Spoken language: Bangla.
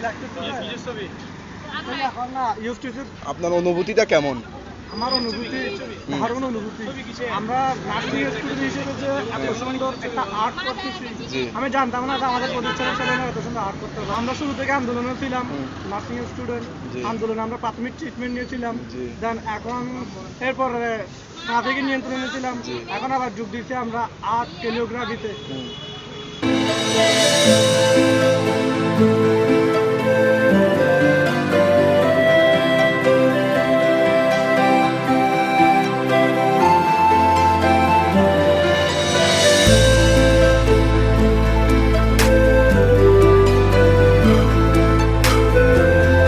হ্যাঁ, হ্যাঁ, আপনার অনুভূতিটা কেমন? আমার অনুভূতি দারুণ অনুভূতি। আমরা নার্সিং স্টুডেন্ট হিসেবে যে এত সুন্দর একটা আর্ট করতেছি আমি জানতাম না যে আমাদের প্রতিষ্ঠানের ছেলেরা এত সুন্দর আর্ট করতে হবে আমরা শুরু থেকে আন্দোলনে ছিলাম নার্সিং স্টুডেন্ট আন্দোলনে আমরা প্রাথমিক ট্রিটমেন্ট নিয়েছিলাম। দেন এখন এরপরে ট্রাফিকের নিয়ন্ত্রণে ছিলাম। এখন আবার যোগ দিচ্ছি আমরা আর্ট কেলিওগ্রাফিতে